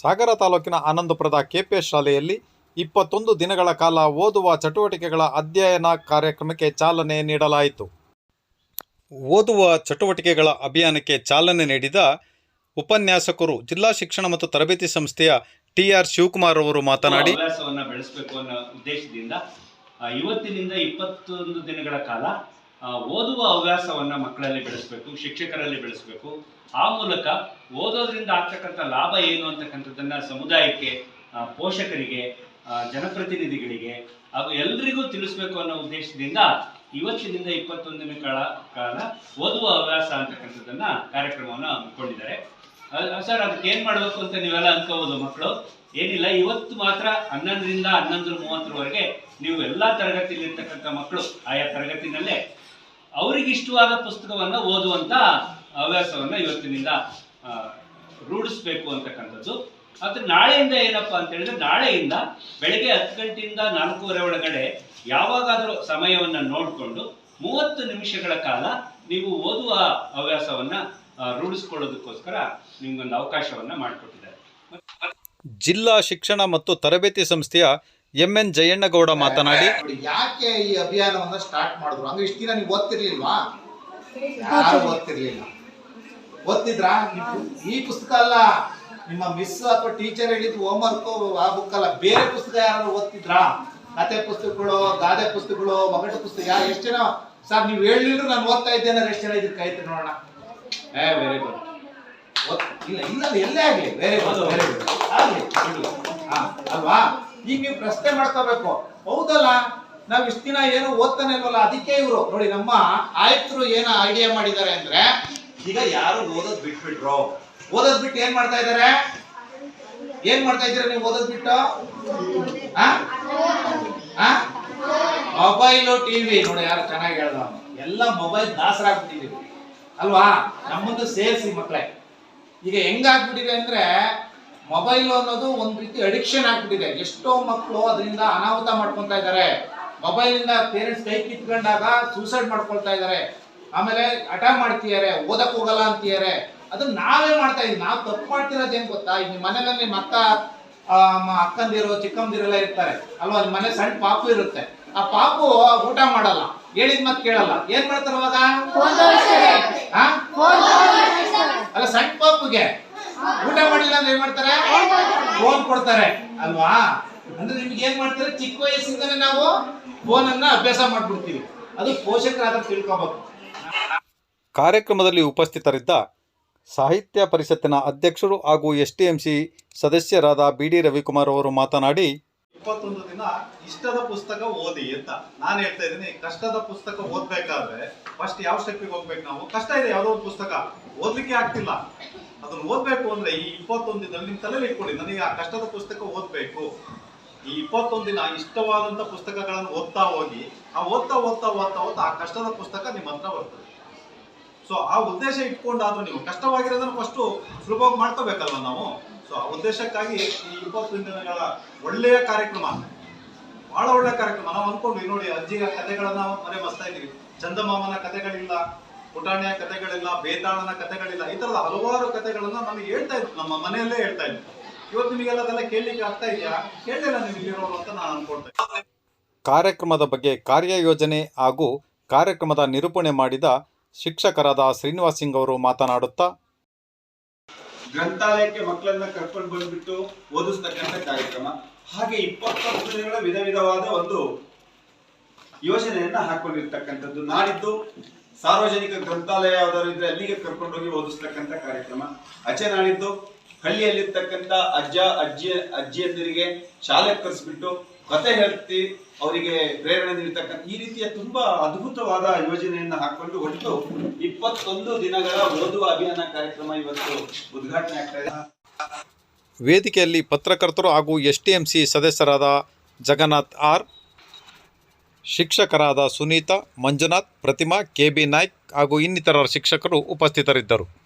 ಸಾಗರ ತಾಲೂಕಿನ ಆನಂದಪುರದ ಕೆಪಿ ಶಾಲೆಯಲ್ಲಿ ಇಪ್ಪತ್ತೊಂದು ದಿನಗಳ ಕಾಲ ಓದುವ ಚಟುವಟಿಕೆಗಳ ಅಧ್ಯಯನ ಕಾರ್ಯಕ್ರಮಕ್ಕೆ ಚಾಲನೆ ನೀಡಲಾಯಿತು. ಓದುವ ಚಟುವಟಿಕೆಗಳ ಅಭಿಯಾನಕ್ಕೆ ಚಾಲನೆ ನೀಡಿದ ಉಪನ್ಯಾಸಕರು ಜಿಲ್ಲಾ ಶಿಕ್ಷಣ ಮತ್ತು ತರಬೇತಿ ಸಂಸ್ಥೆಯ ಟಿ ಆರ್ ಶಿವಕುಮಾರ್ ಅವರು ಮಾತನಾಡಿ ಬೆಳೆಸಬೇಕು ಅನ್ನೋ ಉದ್ದೇಶದಿಂದ ಇವತ್ತಿನಿಂದ ಇಪ್ಪತ್ತೊಂದು ದಿನಗಳ ಕಾಲ ಓದುವ ಹವ್ಯಾಸವನ್ನ ಮಕ್ಕಳಲ್ಲಿ ಬೆಳೆಸಬೇಕು, ಶಿಕ್ಷಕರಲ್ಲಿ ಬೆಳೆಸಬೇಕು. ಆ ಮೂಲಕ ಓದೋದ್ರಿಂದ ಆಗ್ತಕ್ಕಂಥ ಲಾಭ ಏನು ಅಂತಕ್ಕಂಥದ್ದನ್ನ ಸಮುದಾಯಕ್ಕೆ ಪೋಷಕರಿಗೆ ಜನಪ್ರತಿನಿಧಿಗಳಿಗೆ ಹಾಗೂ ಎಲ್ರಿಗೂ ತಿಳಿಸ್ಬೇಕು ಅನ್ನೋ ಉದ್ದೇಶದಿಂದ ಇವತ್ತಿನಿಂದ ಇಪ್ಪತ್ತೊಂದನೇ ಕಾಲ ಕಾಲ ಓದುವ ಹವ್ಯಾಸ ಅಂತಕ್ಕಂಥದ್ದನ್ನ ಕಾರ್ಯಕ್ರಮವನ್ನು ಹಮ್ಮಿಕೊಂಡಿದ್ದಾರೆ. ಸರ್, ಅದಕ್ಕೆ ಏನ್ ಮಾಡಬೇಕು ಅಂತ ನೀವೆಲ್ಲ ಅನ್ಕೋಬಹುದು ಮಕ್ಕಳು? ಏನಿಲ್ಲ, ಇವತ್ತು ಮಾತ್ರ ಹನ್ನೊಂದರಿಂದ ಹನ್ನೊಂದು ಮೂವತ್ತರವರೆಗೆ ನೀವು ಎಲ್ಲಾ ತರಗತಿಯಲ್ಲಿರ್ತಕ್ಕಂಥ ಮಕ್ಕಳು, ಆಯಾ ತರಗತಿನಲ್ಲೇ ಅವ್ರಿಗೆ ಇಷ್ಟವಾದ ಪುಸ್ತಕವನ್ನ ಓದುವಂತ ಹವ್ಯಾಸವನ್ನ ಇವತ್ತಿನಿಂದ ರೂಢಿಸ್ಬೇಕು ಅಂತಕ್ಕಂಥದ್ದು. ಅದು ನಾಳೆಯಿಂದ ಏನಪ್ಪಾ ಅಂತ ಹೇಳಿದ್ರೆ, ನಾಳೆಯಿಂದ ಬೆಳಗ್ಗೆ ಹತ್ತು ಗಂಟೆಯಿಂದ ನಾಲ್ಕೂವರೆ ಒಳಗಡೆ ಯಾವಾಗಾದ್ರೂ ಸಮಯವನ್ನ ನೋಡಿಕೊಂಡು ಮೂವತ್ತು ನಿಮಿಷಗಳ ಕಾಲ ನೀವು ಓದುವ ಹವ್ಯಾಸವನ್ನ ರೂಢಿಸ್ಕೊಳ್ಳೋದಕ್ಕೋಸ್ಕರ ನಿಮ್ಗೊಂದು ಅವಕಾಶವನ್ನ ಮಾಡಿಕೊಟ್ಟಿದ್ದಾರೆ. ಜಿಲ್ಲಾ ಶಿಕ್ಷಣ ಮತ್ತು ತರಬೇತಿ ಸಂಸ್ಥೆಯ ಎಂಎನ್ ಜಯಣ್ಣಗೌಡ ಮಾತನಾಡಿ. ನೋಡಿ, ಯಾಕೆ ಈ ಅಭಿಯಾನವನ್ನ ಸ್ಟಾರ್ಟ್ ಮಾಡಿದ್ರು? ಅಂದ್ರೆ ಇಷ್ಟು ದಿನ ನೀವು ಓದ್ತಿರ್ಲಿಲ್ವಾ? ಯಾರು ಓದ್ತಿರ್ಲಿಲ್ಲ. ಓದ್ತಿದ್ರಾ? ಈ ಪುಸ್ತಕ ಅಲ್ಲ. ನಿಮ್ಮ ಮಿಸ್ ಅಥವಾ ಟೀಚರ್ ಹೇಳಿದ್ದು ಹೋಮ್ ವರ್ಕ್ ಆ ಬುಕ್ ಅಲ್ಲ. ಬೇರೆ ಪುಸ್ತಕ ಯಾರು ಓದ್ತಿದ್ರಾ? ಕತೆ ಪುಸ್ತಕಗಳು ಗಾದೆ ಪುಸ್ತಕಗಳು ಮಗಟು ಪುಸ್ತಕ ಯಾರು ಎಷ್ಟು ಜನ? ಸರ್ ನೀವು ಹೇಳಿದ್ರು ನಾನು ಓದ್ತಾ ಇದ್ದೇನೆ ಎಷ್ಟು ಜನ ಇದಕ್ಕೆ ಕೈ ನೋಡೋಣ. ಏ ವೆರಿ ಗುಡ್ ಇಲ್ಲ ಇಲ್ಲ ಎಲ್ಲೇ ಆಗ್ಲಿ. ವೆರಿ ಗುಡ್ ವೆರಿ ಗುಡ್ ಆಗ್ಲಿ. ಹಾ, ಅಲ್ವಾ? ಈಗ ನೀವು ಪ್ರಶ್ನೆ ಮಾಡ್ಕೋಬೇಕು. ಹೌದಲ್ಲ? ನಾವ್ ಇಷ್ಟ ದಿನ ಏನು ಓದ್ತಾನೆ ಇಲ್ವಲ್ಲ? ಅದಕ್ಕೆ ಇವರು. ನೋಡಿ, ನಮ್ಮ ಆಯುಕ್ತರು ಏನ ಐಡಿಯಾ ಮಾಡಿದ್ದಾರೆ ಅಂದ್ರೆ, ಈಗ ಯಾರು ಓದೋದ್ ಬಿಟ್ಬಿಟ್ರು. ಓದೋದ್ ಬಿಟ್ಟು ಏನ್ ಮಾಡ್ತಾ ಇದಾರೆ? ಏನ್ ಮಾಡ್ತಾ ಇದ್ದೀರಾ ನೀವು ಓದೋದ್ ಬಿಟ್ಟು? Mobile TV. ನೋಡಿ, ಯಾರು ಚೆನ್ನಾಗಿ ಹೇಳ್ದ ಎಲ್ಲ ಮೊಬೈಲ್ ದಾಸರಾಗ್ಬಿಟ್ಟಿದೀವಿ. ಅಲ್ವಾ? ನಮ್ಮನ್ನು ಸೇರಿಸಿ ಮಕ್ಕಳೇ ಈಗ ಹೆಂಗಾಗ್ಬಿಟ್ಟಿದೆ ಅಂದ್ರೆ ಮೊಬೈಲ್ ಅನ್ನೋದು ಒಂದ್ ರೀತಿ ಅಡಿಕ್ಷನ್ ಆಗ್ಬಿಟ್ಟಿದೆ. ಎಷ್ಟೋ ಮಕ್ಕಳು ಅದರಿಂದ ಅನಾಹುತ ಮಾಡ್ಕೊತಾ ಇದ್ದಾರೆ. ಮೊಬೈಲ್ ಇಂದ ಪೇರೆಂಟ್ಸ್ ಕೈ ಕಿತ್ಕೊಂಡಾಗ ಸೂಸೈಡ್ ಮಾಡ್ಕೊಳ್ತಾ ಇದ್ದಾರೆ. ಆಮೇಲೆ ಹಠ ಮಾಡ್ತಿದ್ದಾರೆ ಓದಕ್ ಹೋಗಲ್ಲ ಅಂತಿದ್ದಾರೆ. ಅದನ್ನ ನಾವೇ ಮಾಡ್ತಾ ಇದ್ವಿ ನಾವು ತಪ್ಪು ಮಾಡ್ತಿರೋದು ಏನ್ ಗೊತ್ತಾ? ಈಗ ನಿಮ್ಮ ಮನೆಯಲ್ಲಿ ನಿಮ್ಮ ಅಕ್ಕ ಅಕ್ಕಂದಿರು ಚಿಕ್ಕಂದಿರೆಲ್ಲ ಇರ್ತಾರೆ. ಅಲ್ವಾ? ನಿಮ್ಮ ಮನೆ ಸಣ್ಣ ಪಾಪು ಇರುತ್ತೆ. ಆ ಪಾಪು ಊಟ ಮಾಡಲ್ಲ. ಹೇಳಿದ ಮತ್ ಕೇಳಲ್ಲ. ಏನ್ ಮಾಡ್ತಾರೆ ಅವಾಗ? ಅಲ್ಲ ಸಣ್ಣ ಪಾಪುಗೆ. ಊಟ ಮಾಡಿಲ್ಲ ಅಂದ್ರೆ ಏನ್ ಮಾಡ್ತಾರೆ? ಫೋನ್ ಕೊಡ್ತಾರೆ ಅಲ್ವಾ? ಅಂದ್ರೆ ನಿಮ್ಗೆ ಏನ್ ಮಾಡ್ತಾರೆ? ಚಿಕ್ಕ ವಯಸ್ಸಿಂದನೇ ನಾವು ಫೋನ್ ಅನ್ನ ಅಭ್ಯಾಸ ಮಾಡ್ಬಿಡ್ತೀವಿ. ಅದು ಪೋಷಕರಾದ ತಿಳ್ಕೊಬೇಕು. ಕಾರ್ಯಕ್ರಮದಲ್ಲಿ ಉಪಸ್ಥಿತರಿದ್ದ ಸಾಹಿತ್ಯ ಪರಿಷತ್ತಿನ ಅಧ್ಯಕ್ಷರು ಹಾಗೂ ಎಸ್ ಟಿ ಎಂ ಸಿ ಸದಸ್ಯರಾದ ಬಿ ಡಿ ರವಿಕುಮಾರ್ ಅವರು ಮಾತನಾಡಿ ಇಪ್ಪತ್ತೊಂದು ದಿನ ಇಷ್ಟದ ಪುಸ್ತಕ ಓದಿ ಅಂತ ನಾನು ಹೇಳ್ತಾ ಇದ್ದೀನಿ. ಕಷ್ಟದ ಪುಸ್ತಕ ಓದ್ಬೇಕಾದ್ರೆ ಫಸ್ಟ್ ಯಾವ ಸ್ಟೆಪ್ಪಿಗೆ ಹೋಗ್ಬೇಕು ನಾವು? ಕಷ್ಟ ಇದೆ ಯಾವುದೋ ಒಂದು ಪುಸ್ತಕ ಓದ್ಲಿಕ್ಕೆ ಆಗ್ತಿಲ್ಲ. ಅದನ್ನ ಓದ್ಬೇಕು ಅಂದ್ರೆ ಈ ಇಪ್ಪತ್ತೊಂದು ದಿನ ನಿಮ್ ತಲೆಯಲ್ಲಿ ಇಟ್ಕೊಳ್ಳಿ. ನನಗೆ ಆ ಕಷ್ಟದ ಪುಸ್ತಕ ಓದ್ಬೇಕು. ಈ ಇಪ್ಪತ್ತೊಂದು ದಿನ ಇಷ್ಟವಾದಂತ ಪುಸ್ತಕಗಳನ್ನು ಓದ್ತಾ ಹೋಗಿ, ಆ ಓದ್ತಾ ಓದ್ತಾ ಓದ್ತಾ ಓದ್ತಾ ಆ ಕಷ್ಟದ ಪುಸ್ತಕ ನಿಮ್ಮ ಹತ್ರ ಬರ್ತದೆ. ಸೊ ಆ ಉದ್ದೇಶ ಇಟ್ಕೊಂಡಾದ್ರೂ ನೀವು ಕಷ್ಟವಾಗಿರೋದನ್ನ ಫಸ್ಟ್ ಸುಲಭವಾಗಿ ಮಾಡ್ಕೋಬೇಕಲ್ವ ನಾವು? ಸೊ ಆ ಉದ್ದೇಶಕ್ಕಾಗಿ ಈ ಇಪ್ಪತ್ತು ದಿನಗಳ ಒಳ್ಳೆಯ ಕಾರ್ಯಕ್ರಮ, ಬಹಳ ಒಳ್ಳೆಯ ಕಾರ್ಯಕ್ರಮ. ನಾವು ಅನ್ಕೊಂಡ್ವಿ ನೋಡಿ, ಅಜ್ಜಿಯ ಕಥೆಗಳನ್ನ ಮರೆ ಮಸ್ತಾ ಇದೀವಿ ಚಂದಮಾಮನ ಕಥೆಗಳಿಲ್ಲ. ಪುಟಾಣಿಯ ಕಥೆಗಳಿಲ್ಲ ಬೇತಾಳನ ಕಥೆಗಳಿಲ್ಲ ಈ ತರದ ಹಲವಾರು ಕಥೆಗಳನ್ನ ನಮಗೆ ಹೇಳ್ತಾ ಇದ್ರು ನಮ್ಮ ಮನೆಯಲ್ಲೇ ಹೇಳ್ತಾ ಇದ್ರು ಇವತ್ತು ನಿಮಗೆಲ್ಲ ಅದೆಲ್ಲ ಕೇಳಲಿಕ್ಕೆ ಆಗ್ತಾ ಇದೆಯಾ? ಕೇಳಲಿಲ್ಲ ನೀವು ಇಲ್ಲಿರೋರು ಅಂತ ನಾನು ಅನ್ಕೊಳ್ತೇನೆ. ಕಾರ್ಯಕ್ರಮದ ಬಗ್ಗೆ ಕಾರ್ಯಯೋಜನೆ ಹಾಗೂ ಕಾರ್ಯಕ್ರಮದ ನಿರೂಪಣೆ ಮಾಡಿದ ಶಿಕ್ಷಕರಾದ ಶ್ರೀನಿವಾಸ್ ಸಿಂಗ್ ಅವರು ಮಾತನಾಡುತ್ತಾ ಗ್ರಂಥಾಲಯಕ್ಕೆ ಮಕ್ಕಳನ್ನ ಕರ್ಕೊಂಡು ಬಂದ್ಬಿಟ್ಟು ಓದಿಸ್ತಕ್ಕಂಥ ಕಾರ್ಯಕ್ರಮ. ಹಾಗೆ ಇಪ್ಪತ್ತೊಂದು ದಿನಗಳ ವಿಧ ವಿಧವಾದ ಒಂದು ಯೋಜನೆಯನ್ನ ಹಾಕೊಂಡಿರ್ತಕ್ಕಂಥದ್ದು ನಾಡಿದ್ದು. ಸಾರ್ವಜನಿಕ ಗ್ರಂಥಾಲಯ ಯಾವ್ದಾದ್ರು ಇದ್ರೆ ಅಲ್ಲಿಗೆ ಕರ್ಕೊಂಡೋಗಿ ಓದಿಸ್ತಕ್ಕಂಥ ಕಾರ್ಯಕ್ರಮ. ಅಚೆ ನಾಡಿದ್ದು ಹಳ್ಳಿಯಲ್ಲಿರ್ತಕ್ಕಂಥ ಅಜ್ಜ, ಅಜ್ಜಿ, ಅಜ್ಜಿಯಂದಿರಿಗೆ ಶಾಲೆ ಕರೆಸ್ಬಿಟ್ಟು ಕತೆ ಹೇಳ್ತಿ, ಅವರಿಗೆ ಪ್ರೇರಣೆ ನೀಡ್ತಕ್ಕಂಥ ಈ ರೀತಿಯ ತುಂಬಾ ಅದ್ಭುತವಾದ ಯೋಜನೆಯನ್ನ ಹಾಕೊಂಡು ಒಟ್ಟು ಇಪ್ಪತ್ತೊಂದು ದಿನಗಳ ಓದುವ ಅಭಿಯಾನ ಕಾರ್ಯಕ್ರಮ ಇವತ್ತು ಉದ್ಘಾಟನೆ ಆಗ್ತಾ ಇದೆ. ವೇದಿಕೆಯಲ್ಲಿ ಪತ್ರಕರ್ತರು ಹಾಗೂ ಎಸ್ಟಿಎಂಸಿ ಸದಸ್ಯರಾದ ಜಗನ್ನಾಥ್ ಆರ್ ಶಿಕ್ಷಕರಾದ ಸುನೀತಾ ಮಂಜುನಾಥ್ ಪ್ರತಿಮಾ ಕೆ ಬಿ ನಾಯ್ಕ್ ಹಾಗೂ ಇನ್ನಿತರ ಶಿಕ್ಷಕರು ಉಪಸ್ಥಿತರಿದ್ದರು.